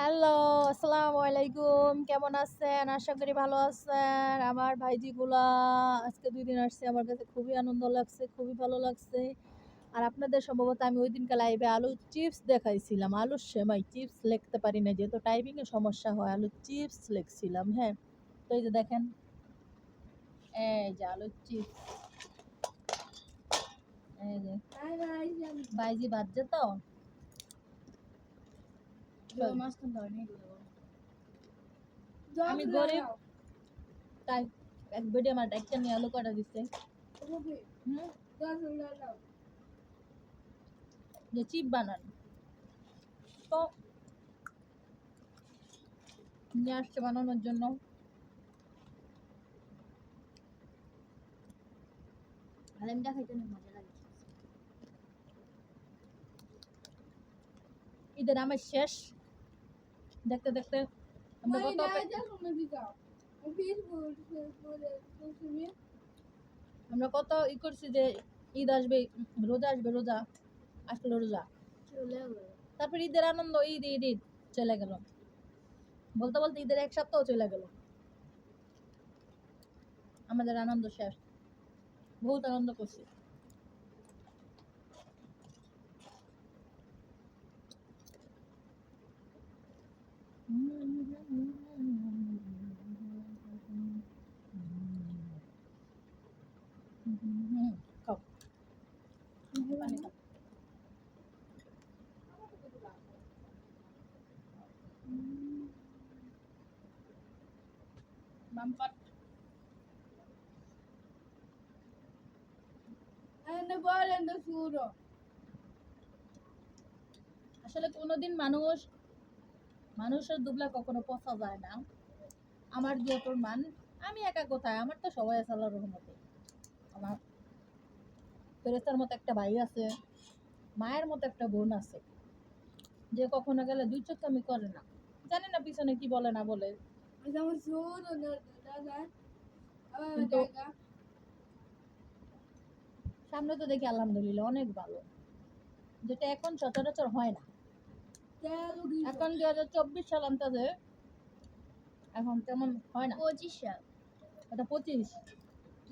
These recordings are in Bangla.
হ্যালো আসসালামু আলাইকুম। কেমন আছেন? আশা করি ভালো আছেন। আমার ভাইজিগুলা আজকে দুই দিন আসছে। আমার কাছে খুবই আনন্দ লাগছে খুবই ভালো লাগছে। আর আপনাদের সম্ভবত আমি ওই দিনকে লাইভে আলু চিপস দেখাইছিলাম। আলুর সেমাই চিপস লিখতে পারি না যেহেতু টাইপিংয়ে সমস্যা হয় আলু চিপস লিখছিলাম হ্যাঁ। তো এই যে দেখেন এই যে আলুর চিপস এই যে ভাইজি বাজছে তো? আমি গরিব তাই এক বেডে আমার একটা নিয়ে আলু কাটা দিচ্ছে যে চিপ বানান তো নিয়ে আসছে বানানোর জন্য হালিমটা খাইতে অনেক মজা লাগে ঈদের আমার শেষ দেখতে দেখতে আমরা কত আমরা কত ই করছি যে ঈদ আসবে রোজা আসবে রোজা। আসলে রোজা। তারপর ঈদের আনন্দ ঈদ ঈদ ঈদ চলে গেল। বলতে বলতে ঈদের এক সপ্তাহ চলে গেল। আমাদের আনন্দ শেষ। বহুত আনন্দ করছি। খাও পানি খাও বাম্পার আসলে কোনোদিন মানুষ মানুষের দুবলা কখনো পচা যায় না। আমার যত মান আমি একা কোথায়? আমার তো সবাই আছে আল্লাহর রহমতে। আমার ফেরেস্তার মতো একটা ভাই আছে মায়ের মতো একটা বোন আছে যে কখনো গেলে দুই চোখ আমি করে না। জানি না পিছনে কি বলে না বলে। কিন্তু সামনে তো দেখি আলহামদুলিল্লাহ অনেক ভালো। যেটা এখন সচরাচর হয় না। এখন দুই হাজার চব্বিশ সাল আনতেছে। এখন তেমন হয় না। পঁচিশ সাল। এটা পঁচিশ।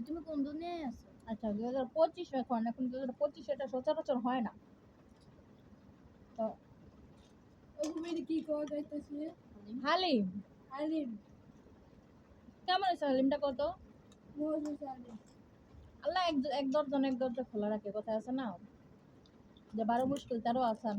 তুমি কোন দুনিয়ায় আছো? আচ্ছা দুই হাজার পঁচিশ এখন এখন দুই হাজার পঁচিশ এটা সচরাচর হয় না। তো হালিম। হালিম। কেমন হয়েছে হালিমটা কত? আল্লাহ এক এক দরজন এক দরজা খোলা রাখে কথা আছে না? যে বারো মুশকিল তেরো আসান।